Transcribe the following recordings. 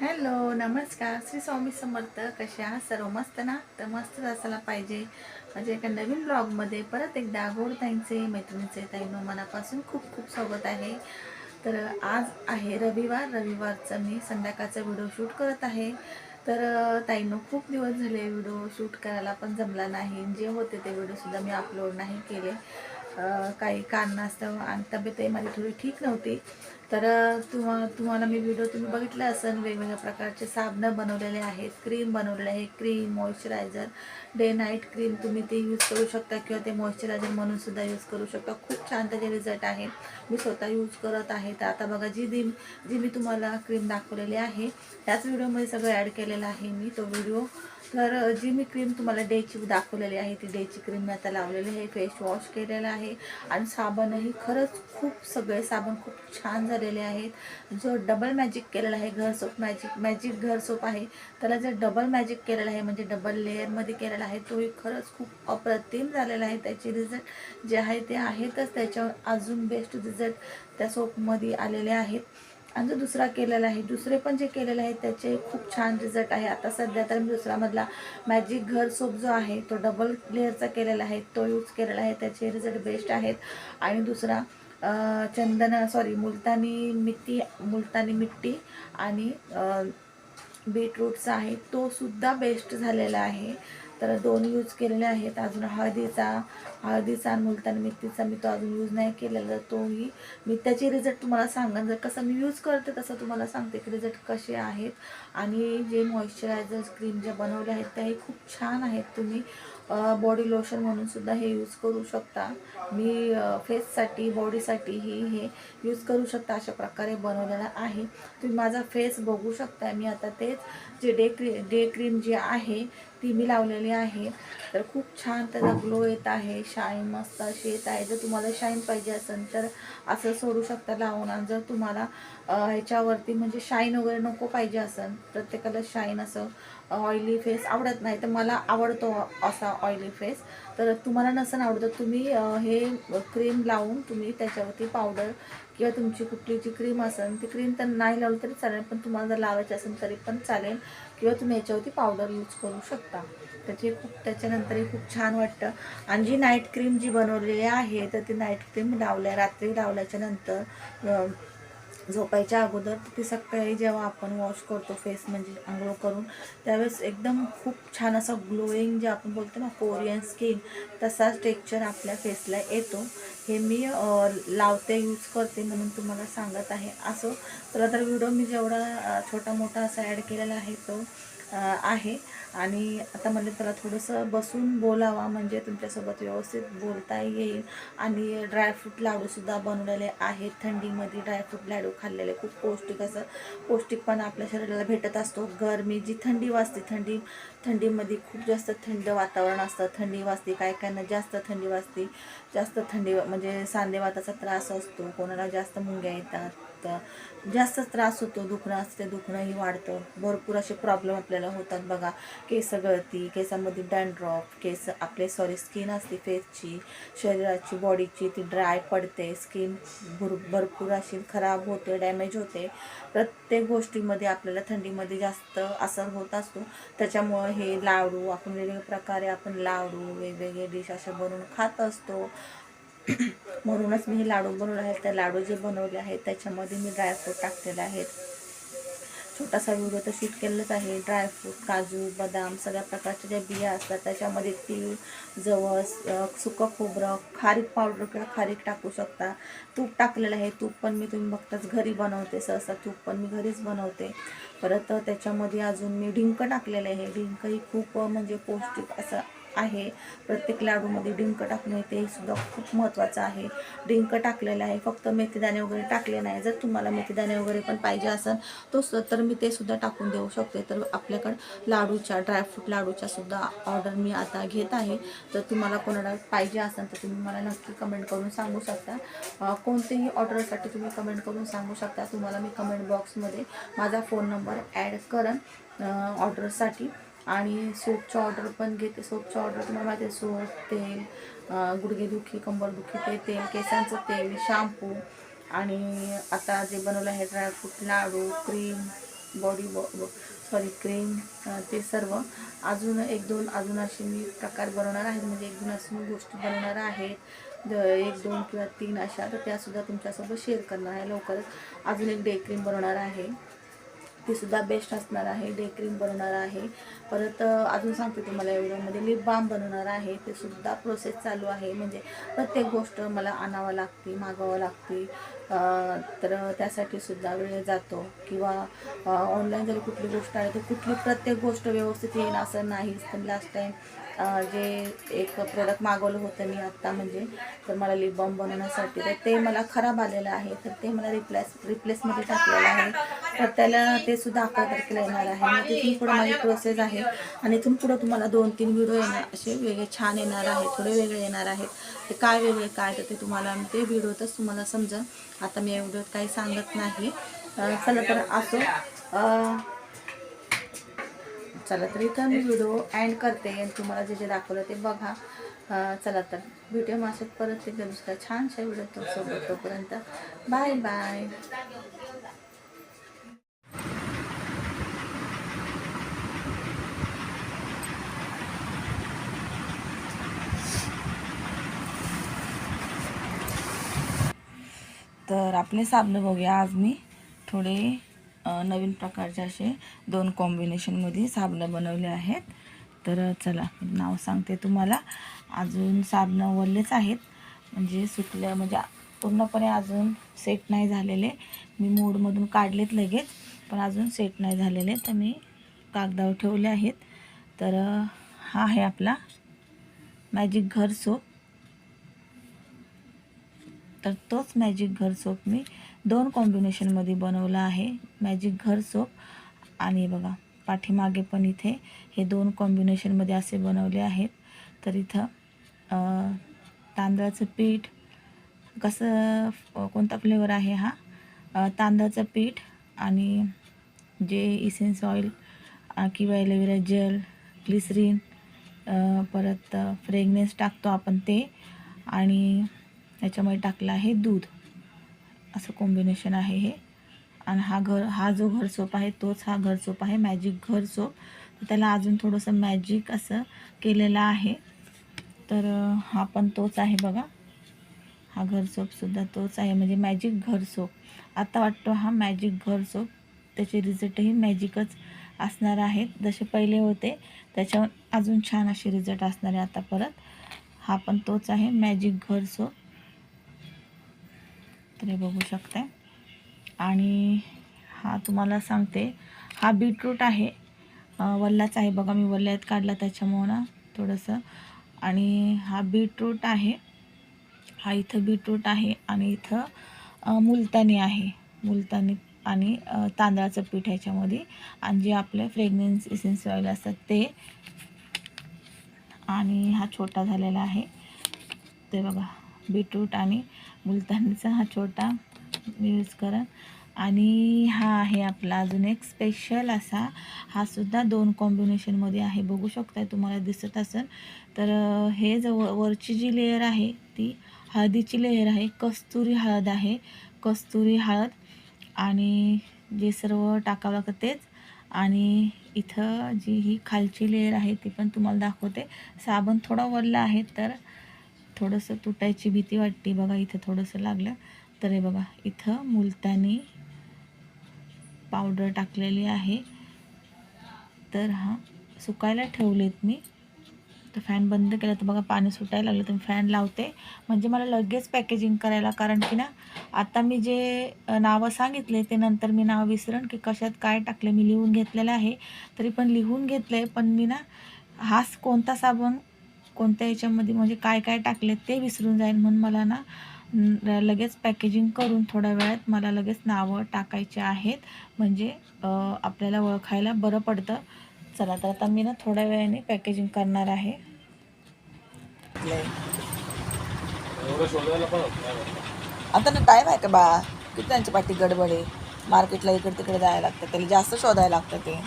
Hello नमस्कार. श्री स्वामी समर्थ कसे आहात सर्व? मस्त ना? तर मस्तच असायला पाहिजे. म्हणजे एका नवीन ब्लॉगमध्ये परत एकदा गोडताईंचे मैत्रिणीचे ताईनो मनापासून खूप खूप स्वागत आहे. तर आज आहे रविवार. रविवारचं मी संध्याकाळचा व्हिडिओ शूट करत आहे. तर ताईनो खूप दिवस झाले व्हिडिओ शूट करायला पण जमला नाही. जे होते ते व्हिडिओसुद्धा मी अपलोड नाही केले. काही कारणास्तव आणि तब्येतही माझी थोडी ठीक नव्हती. तर तुम्हा तुम्हाला मी व्हिडिओ तुम्ही बघितला असेल वेगवेगळ्या प्रकारचे साबणं बनवलेले आहेत क्रीम बनवलेले आहे cream moisturiser day night cream तुम्ही ते यूज करू शकता किंवा ते मॉइश्चरायझर म्हणून सुद्धा यूज करू शकता. खूप छान त्याचे रिझल्ट आहे. मी स्वतः यूज करत आहे. तर आता बघा जी दी जी मी तुम्हाला क्रीम दाखवलेली आहे त्याच व्हिडिओमध्ये सगळं ॲड केलेलं आहे मी. तो व्हिडिओ तर जी मी क्रीम तुम्हाला डेची दाखवलेली आहे ती डेची क्रीम मी आता लावलेली आहे. फेस वॉश केलेला आहे. आणि साबणही खरंच खूप सगळे साबण खूप छान झालेले आहेत. जो डबल मॅजिक केलेला आहे घर सोप मॅजिक मॅजिक घर सोप आहे त्याला जर डबल मॅजिक केलेला आहे म्हणजे डबल लेअरमध्ये केलेला आहे तोही खरंच खूप अप्रतिम झालेला आहे. त्याचे रिझल्ट जे आहे ते आहेतच. त्याच्यावर अजून बेस्ट रिझल्ट त्या सोपमध्ये आलेले आहेत. आणि जो दुसरा केलेला आहे दुसरे पण जे केलेले आहेत त्याचे खूप छान रिझल्ट आहे. आता सध्या तर मी दुसरामधला मॅजिक घर सोप जो आहे तो डबल लेअरचा केलेला आहे. तो यूज केलेला आहे त्याचे रिझल्ट बेस्ट आहेत. आणि दुसरा चंदन सॉरी मुलतानी मिट्टी मुलतानी मिट्टी आणि बीटरूटचा आहे तो सुद्धा बेस्ट झालेला आहे. तर दोन यूज केलेले आहेत. अजून हळदीचा हळदीचा आणि मुलतानी मेथीचा मी तो अजून यूज नाही केलेला तोही मी त्याचे रिझल्ट तुम्हाला सांगा जर कसं मी यूज करते तसं तुम्हाला सांगते की रिझल्ट कसे आहेत. आणि जे मॉइश्चरायझर क्रीम जे बनवले आहेत त्याही खूप छान आहेत. तुम्ही बॉडी लोशन म्हणून सुद्धा हे यूज करू शकता. मी फेससाठी बॉडीसाठी ही हे यूज करू शकता अशा प्रकारे बनवलेला आहे. तुम्ही माझा फेस बघू शकता मी आता तेच जे डे क्री डे क्रीम जी आहे ती मी लावलेली आहे. तर खूप छान त्याचा ग्लो येत आहे. शाईन मस्त अशी येत आहे. जर तुम्हाला शाईन पाहिजे असेल तर असं सोडू शकता लावून. आणि जर तुम्हाला ह्याच्यावरती म्हणजे शाईन वगैरे नको पाहिजे असेल प्रत्येकाला शाईन असं ऑइली फेस आवडत नाही. तर मला आवडतो असा ऑइली फेस तर तुम्हाला नसेल आवडतं तुम्ही हे क्रीम लावून तुम्ही त्याच्यावरती पावडर किंवा तुमची कुठली जी क्रीम असेल ती क्रीम तर नाही लावली तरी चालेल पण तुम्हाला जर लावायची असेल तरी पण चालेल. किंवा तुम्ही याच्यावरती पावडर यूज करू शकता. त्याचे खूप त्याच्यानंतरही खूप छान वाटतं. आणि जी नाईट क्रीम जी बनवलेली आहे तर ती नाईट क्रीम लावल्या रात्री लावल्याच्या नंतर झोपायच्या अगोदर ती सकाळी जेव्हा आपण वॉश करतो फेस म्हणजे आंघोळ करून त्यावेळेस एकदम खूप छान असं ग्लोईंग जे आपण बोलतो ना कोरियन स्किन तसाच टेक्चर आपल्या फेसला येतो. हे मी लावते यूज करते म्हणून तुम्हाला सांगत आहे. असो तर तर व्हिडिओ मी जेवढा छोटा मोठा असा ॲड केलेला आहे तो आहे. आणि आता म्हणजे त्याला थोडंसं बसून बोलावा म्हणजे तुमच्यासोबत व्यवस्थित बोलता येईल. आणि ड्रायफ्रूट लाडूसुद्धा बनवलेले आहेत. थंडीमध्ये ड्रायफ्रूट लाडू खाल्लेले खूप पौष्टिक असं पौष्टिक पण आपल्या शरीराला भेटत असतो. गरमी जी थंडी वाजते थंडी थंडीमध्ये खूप जास्त थंड वातावरण असतं. थंडी वाजते काय कायना जास्त थंडी वाजते. जास्त थंडी म्हणजे सांधेवाताचा त्रास असतो. कोणाला जास्त मुंग्या येतात. तर जास्त त्रास होतो दुखणं असते दुखणंही वाढतं. भरपूर असे प्रॉब्लेम आपल्याला होतात बघा. केस गळती केसामध्ये डॅन्ड्रॉफ केस आपले सॉरी स्किन असते फेसची शरीराची बॉडीची ती ड्राय पडते स्किन भर भरपूर अशी खराब होते डॅमेज होते. प्रत्येक गोष्टीमध्ये आपल्याला थंडीमध्ये जास्त असर होत असतो. त्याच्यामुळं हे लाडू आपण वेगवेगळ्या प्रकारे आपण लाडू वेगवेगळे डिश असे बनवून खात असतो. म्हणूनच मी हे लाडू बनवले आहेत त्या लाडू जे बनवले आहेत त्याच्यामध्ये मी ड्रायफ्रूट टाकलेले आहेत. छोटासा व्हिडिओ तर शूट केलेलाच आहे. ड्रायफ्रूट काजू बदाम सगळ्या प्रकारच्या ज्या बिया असतात त्याच्यामध्ये तीळ जवस सुकं खोबरं खारीक पावडर किंवा खारीक टाकू शकता. तूप टाकलेलं आहे. तूप पण मी तुम्ही बघताच घरी बनवते. सहसा तूप पण मी घरीच बनवते. परत त्याच्यामध्ये अजून मी डिंक टाकलेलं आहे. ढिंकही खूप म्हणजे पौष्टिक असं आहे. प्रत्येक लाडूमध्ये डिंक टाकणे ते सुद्धा खूप महत्त्वाचं आहे. डिंक टाकलेलं आहे. फक्त मेथीदाणे वगैरे टाकले नाही. जर तुम्हाला मेथीदाणे वगैरे पण पाहिजे असेल तो तर मी ते सुद्धा टाकून देऊ शकते. तर आपल्याकडं लाडूच्या ड्रायफ्रूट लाडूच्या सुद्धा ऑर्डर मी आता घेत आहे. तर तुम्हाला कोणाला पाहिजे असेल तर तुम्ही मला नक्की कमेंट करून सांगू शकता. कोणतेही ऑर्डरसाठी तुम्ही कमेंट करून सांगू शकता. तुम्हाला मी कमेंट बॉक्समध्ये माझा फोन नंबर ॲड करन ऑर्डरसाठी आणि सोपचं ऑर्डर पण घेते सोपचं ऑर्डर तुम्हाला माहिती आहे सोप तेल गुडघेदुखी कंबरदुखी ते तेल केसांचं तेल शॅम्पू आणि आता जे बनवलं आहे dry fruit laddu cream body sorry cream ते सर्व अजून एक दोन अजून असे मी प्रकार बनवणार आहेत. म्हणजे एक दोन असे मी गोष्टी बनवणार आहेत. द- एक दोन किंवा तीन अशा. तर त्यासुद्धा तुमच्यासोबत शेअर करणार आहे लवकरच. अजून एक डे क्रीम बनवणार आहे. तीसुद्धा बेस्ट असणार आहे. डे क्रीम बनवणार आहे. परत अजून सांगते तुम्हाला या व्हिडिओमध्ये. लिप बाम बनवणार आहे. ते सुद्धा प्रोसेस चालू आहे. म्हणजे प्रत्येक गोष्ट मला आणावं लागते मागावं लागते. तर त्यासाठी सुद्धा वेळ जातो. किंवा ऑनलाईन जरी कुठली गोष्ट आहे तर कुठली प्रत्येक गोष्ट व्यवस्थित येईल असं नाहीच. पण लास्ट टाईम जे एक प्रोडक्ट मागवलं होतं मी आत्ता म्हणजे तर मला लिप बॉम बनवण्यासाठी तर ते मला खराब आलेलं आहे तर ते मला रिप्लेस रिप्लेसमध्ये टाकलेलं आहे. तर त्याला ते सुद्धा अकरा तारखेला येणार आहे. मग तिथून पुढं माझी प्रोसेस आहे. आणि इथून पुढं तुम्हाला दोन तीन व्हिडिओ येणार असे वेगळे छान येणार आहेत थोडे वेगळे येणार आहेत. ते काय वेगळे काय तर ते तुम्हाला ते व्हिडिओतच तुम्हाला समजा आता मी या व्हिडिओत काही सांगत नाही. चला तर असो. चला तर इथं मी व्हिडिओ अँड करते. आणि तुम्हाला जे जे दाखवलं ते बघा. चला तर व्हिडिओ माशात परत एकदा दुसरा छानशा व्हिडिओ तो सोबत तोपर्यंत. बाय बाय तर आपले साबणं बघूया. आज मी थोडे नवीन प्रकारचे असे दोन कॉम्बिनेशनमध्ये साबणं बनवले आहेत. तर चला नाव सांगते तुम्हाला. अजून साबणं वरलेच आहेत. म्हणजे सुकल्या म्हणजे पूर्णपणे अजून सेट नाही झालेले. मी मूडमधून काढलेत लगेच पण अजून सेट नाही झालेले. तर मी कागदावर ठेवले आहेत. तर हा आहे आपला मॅजिक घर सोप तर तोच मॅजिक घर सोप मी दोन कॉम्बिनेशनमध्ये बनवला आहे. मॅजिक घर सोप आणि बघा पाठीमागे पण इथे हे दोन कॉम्बिनेशनमध्ये असे बनवले आहेत. तर इथं तांदळाचं पीठ कसं कोणता फ्लेवर आहे हा? तांदळाचं पीठ आणि जे इसेन्स ऑइल किंवा एलोवेरा जेल ग्लिसरीन परत फ्रेगनेन्स टाकतो आपण ते. आणि याच्यामध्ये टाकलं आहे दूध. असं कॉम्बिनेशन आहे हे. आणि हा घर हा जो घर सोप आहे तोच हा घर सोप आहे मॅजिक घर सोप तर त्याला अजून थोडंसं मॅजिक असं केलेलं आहे. तर हा पण तोच आहे बघा. हा घर सोपसुद्धा तोच आहे. म्हणजे मॅजिक घर सोप आता वाटतो हा मॅजिक घर सोप त्याचे रिझल्टही मॅजिकच असणार आहेत. जसे पहिले होते त्याच्यावर अजून छान असे रिझल्ट असणार आहे आता परत. हा पण तोच आहे मॅजिक घर सोप तर हे बघू शकताय आणि हा तुम्हाला सांगते हा बीटरूट आहे. अं, वल्लाच आहे बघा मी वल्ल्यात काढला त्याच्यामुळं ना थोडंसं. आणि हा बीटरूट आहे. हा इथं बीटरूट आहे आणि इथं मुलतानी आहे. मुलतानी आणि तांदळाचं पीठ ह्याच्यामध्ये. आणि जे आपले फ्रेग्नेन्स इसेन्स ऑइल असतात ते. आणि हा छोटा झालेला आहे. ते बघा. बीटरूट आणि मुलतानीचा हा छोटा यूज करा. आणि हा आहे आपला अजून एक स्पेशल असा. हा सुद्धा दोन कॉम्बिनेशनमध्ये आहे. बघू शकताय तुम्हाला दिसत असेल. तर हे जवळ वरची जी लेयर आहे ती हळदीची लेअर आहे. कस्तुरी हळद आहे. कस्तुरी हळद आणि जे सर्व टाकावं लागतं तेच. आणि इथं जी ही खालची लेअर आहे ती पण तुम्हाला दाखवते. साबण थोडा वरला आहे तर थोडंसं तुटायची भीती वाटते बघा इथं थोडंसं लागलं. तर हे बघा इथं मुलतानी पावडर टाकलेली आहे. तर हा सुकायला ठेवलेत मी. तर फॅन बंद केला तर बघा पाणी सुटायला लागलं. तर मी फॅन लावते. म्हणजे मला लगेच पॅकेजिंग करायला कारण की ना आता मी जे नावं सांगितले ते नंतर मी नाव विसरण की कशात काय टाकले मी लिहून घेतलेलं आहे. तरी पण लिहून घेतलं आहे पण मी ना हाच कोणता साबण कोणत्या याच्यामध्ये म्हणजे काय काय टाकले ते विसरून जाईल म्हणून मला ना लगेच पॅकेजिंग करून थोड्या वेळात मला लगेच नावं टाकायचे आहेत. म्हणजे आपल्याला ओळखायला बरं पडतं. चला तर आता मी ना थोड्या वेळाने पॅकेजिंग करणार आहे. आता ना टाईम आहे का बा किती त्यांची पाठी गडबड आहे? मार्केटला इकडे तिकडे जायला लागतं त्याला जास्त शोधायला लागतं ते.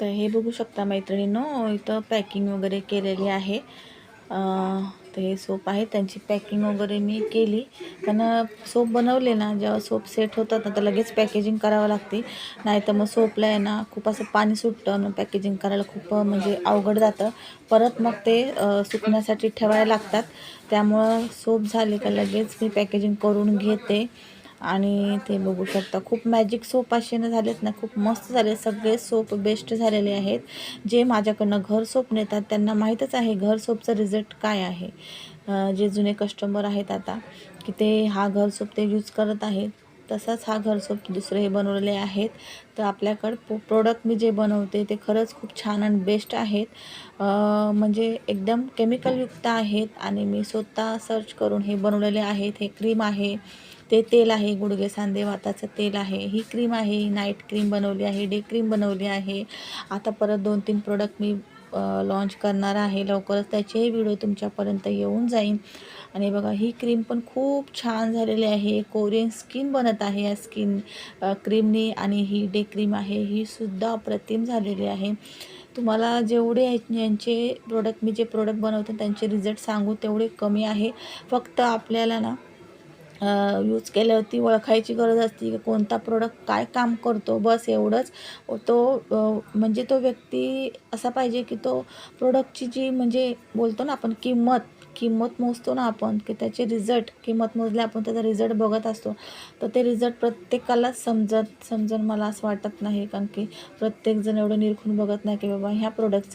तर हे बघू शकता मैत्रिणींनो इथं पॅकिंग वगैरे केलेली आहे. तर हे सोप आहे. त्यांची पॅकिंग वगैरे मी केली. पण सोप बनवले ना जेव्हा सोप सेट होतात ना तर लगेच पॅकेजिंग करावं लागते. नाही तर मग सोपला आहे ना खूप असं पाणी सुटतं मग पॅकेजिंग करायला खूप म्हणजे अवघड जातं. परत मग ते सुकण्यासाठी ठेवायला लागतात. त्यामुळं सोप झाले का लगेच मी पॅकेजिंग करून घेते. आणि ते बघू शकता खूप मॅजिक सोप असे ना झालेत ना खूप मस्त झाले. सगळे सोप बेस्ट झालेले आहेत. जे माझ्याकडनं घर सोप नेतात त्यांना माहीतच आहे घर सोपचं रिझल्ट काय आहे. जे जुने कस्टमर आहेत आता की ते हा घर सोप ते यूज करत आहेत. तसाच हा घर सोप दुसरे हे बनवलेले आहेत. तर आपल्याकडं पो प्रोडक्ट मी जे बनवते ते खरंच खूप छान आणि बेस्ट आहेत. म्हणजे एकदम केमिकलयुक्त आहेत आणि मी स्वतः सर्च करून हे बनवलेले आहेत. हे क्रीम आहे. ते तेल आहे गुडघे सांदे वाताचं तेल आहे. ही क्रीम आहे नाईट क्रीम बनवली आहे डे क्रीम बनवली आहे. आता परत दोन तीन प्रोडक्ट मी लॉन्च करणार आहे. लवकरच त्याचेही व्हिडिओ तुमच्यापर्यंत येऊन जाईन. आणि बघा ही क्रीम पण खूप छान झालेली आहे. कोरियन स्किन बनत आहे या स्किन क्रीमनी आणि ही डे क्रीम आहे ही सुद्धा अप्रतिम झालेली आहे. तुम्हाला जेवढे यांचे प्रोडक्ट मी जे प्रोडक्ट बनवते त्यांचे रिझल्ट सांगू तेवढे कमी आहे. फक्त आपल्याला ना यूज केल्यावरती ओळखायची गरज असते की कोणता प्रोडक्ट काय काम करतो बस एवढंच. तो म्हणजे तो व्यक्ती असा पाहिजे की तो प्रोडक्टची जी म्हणजे बोलतो ना आपण किंमत किंमत मोजतो ना आपण की त्याचे रिझल्ट किंमत मोजले आपण त्याचा रिझल्ट बघत असतो. तर ते रिझल्ट प्रत्येकाला समजत समजून मला असं वाटत नाही कारण की प्रत्येकजण एवढं निरखून बघत नाही की बाबा ह्या प्रोडक्टचं